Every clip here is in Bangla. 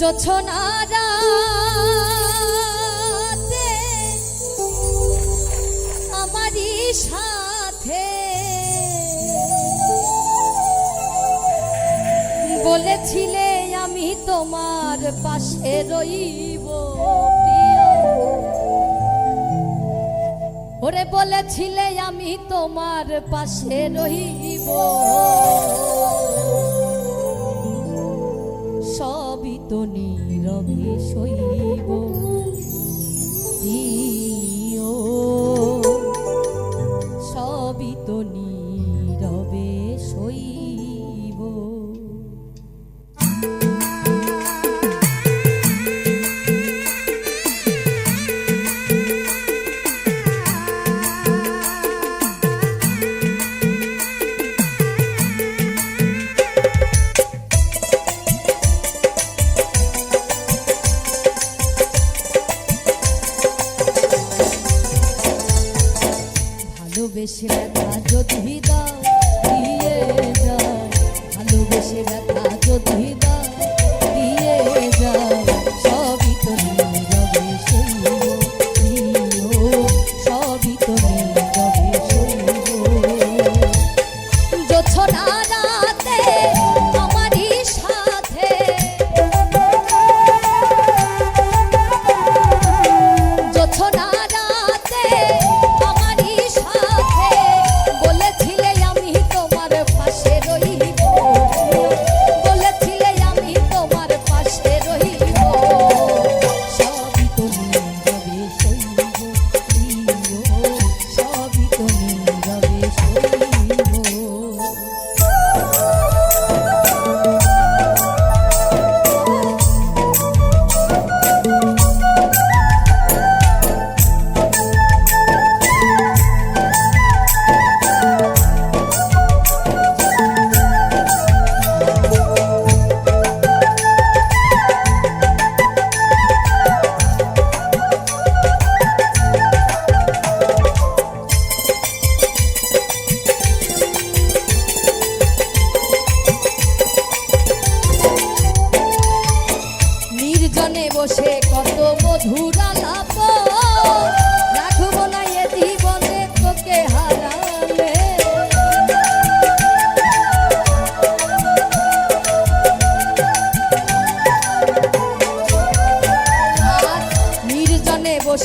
জছনারা আমারই সাথে। বলেছিলে আমি তোমার পাশে রইব ওরে বলেছিলে আমি তোমার পাশে রইব। তো নীরবে শৈব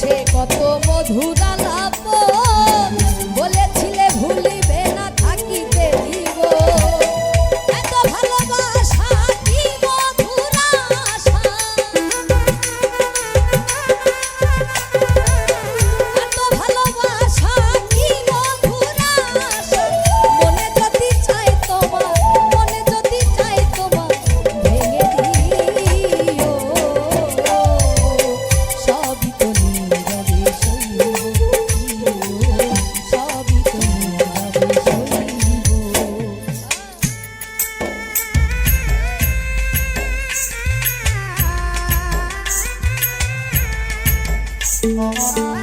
সে কত মধুর আলাপ। Música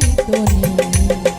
দিতনি